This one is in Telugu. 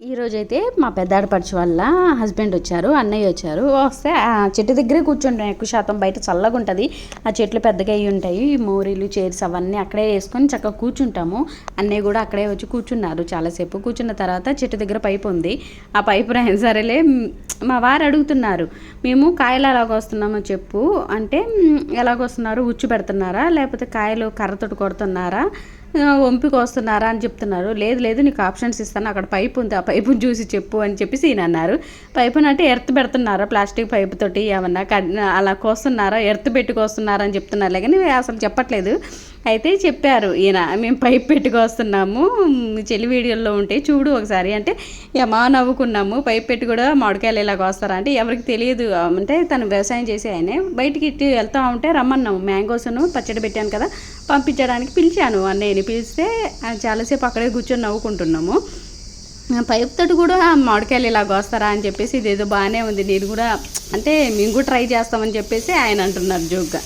ఈరోజైతే మా పెద్దాడపడిచి వాళ్ళ హస్బెండ్ వచ్చారు అన్నయ్య వచ్చారు. వస్తే ఆ చెట్టు దగ్గరే కూర్చుంటాం ఎక్కువ శాతం బయట చల్లగా ఉంటుంది ఆ చెట్లు పెద్దగా అయి ఉంటాయి మోరీలు చైర్స్ అవన్నీ అక్కడే వేసుకొని చక్కగా కూర్చుంటాము. అన్నయ్య కూడా అక్కడే వచ్చి కూర్చున్నారు. చాలాసేపు కూర్చున్న తర్వాత చెట్టు దగ్గర పైపు ఉంది. ఆ పైపు అయినా సరేలే మా వారు అడుగుతున్నారు మేము కాయలు ఎలాగొస్తున్నామో చెప్పు. అంటే ఎలాగొస్తున్నారు ఉచ్చు పెడుతున్నారా? లేకపోతే కాయలు కర్రతోటి కొడుతున్నారా? ఆ, అని చెప్తున్నారు. లేదు లేదు నీకు ఆప్షన్స్ ఇస్తాను. అక్కడ పైప్ ఉంది. ఆ పైపుని చూసి చెప్పు అని చెప్పేసి ఈయన అన్నారు. పైపును అంటే ఎర్త్ పెడుతున్నారా? ప్లాస్టిక్ పైపు తోటి ఏమన్నా కడ్- అలా కోస్తున్నారా? ఎర్త్ పెట్టి కోస్తున్నారా అని చెప్తున్నారు. కానీ అసలు చెప్పట్లేదు. అయితే చెప్పారు ఈయన మేము పైప్ పెట్టుకొస్తున్నాము చెల్లి వీడియోలో ఉంటే చూడు ఒకసారి. అంటే మా నవ్వుకున్నాము పైప్ పెట్టి కూడా మామిడికాయలు ఇలా కోస్తారా అంటే ఎవరికి తెలియదు. అంటే తను వ్యవసాయం చేసే ఆయనే బయటికి ఇట్టి వెళ్తా ఉంటే రమ్మన్నాము మ్యాంగోస్ను పచ్చడి పెట్టాను కదా పంపించడానికి పిలిచాను అన్నయ్యని పిలిస్తే చాలాసేపు అక్కడే కూర్చొని నవ్వుకుంటున్నాము. ఆ పైప్ తోటి కూడా మామిడికాయలు ఇలా కోస్తారా అని చెప్పేసి ఇదేదో బాగానే ఉంది నేను కూడా అంటే మేము కూడా ట్రై చేస్తామని చెప్పేసి ఆయన అంటున్నారు జోక్గా.